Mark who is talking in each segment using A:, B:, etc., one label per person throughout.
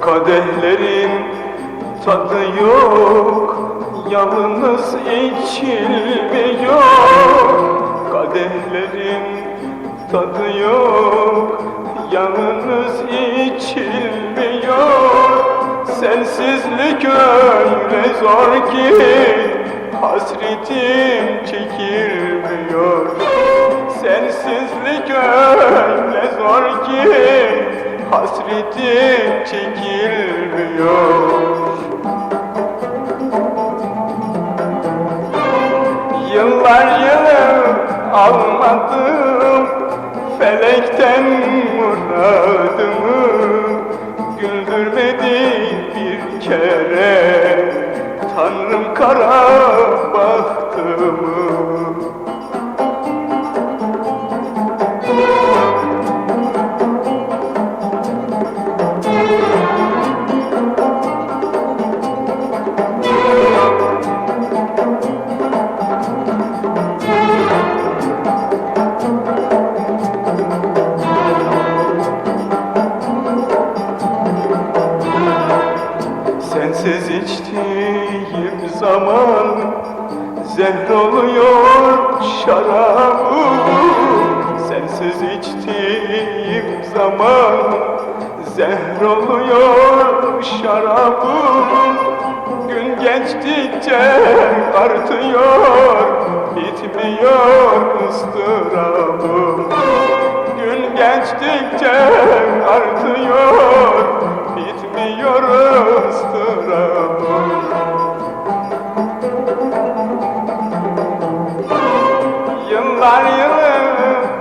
A: Kadehlerin tadı yok Yalnız içilmiyor Kadehlerin tadı yok. Yalnız içilmiyor Sensizlik öyle zor ki Hasretim çekilmiyor. Sensizlik öyle zor ki Hasretim çekilmiyor Yıllar yılı almadım Felekten muradımı Güldürmedi bir kere Tanrım kara bahtımı Sensiz içtiğim zaman Zehr oluyor şarabım Sensiz içtiğim zaman Zehr oluyor şarabım Gün geçtikçe artıyor Bitmiyor ıstırabım Gün geçtikçe artıyor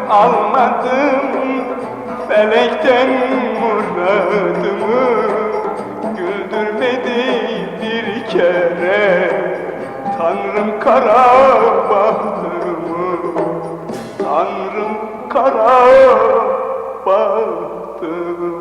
A: almadım. Felekten muradımı Güldürmedi bir kere. Tanrım kara bahtımı Tanrım kara bahtımı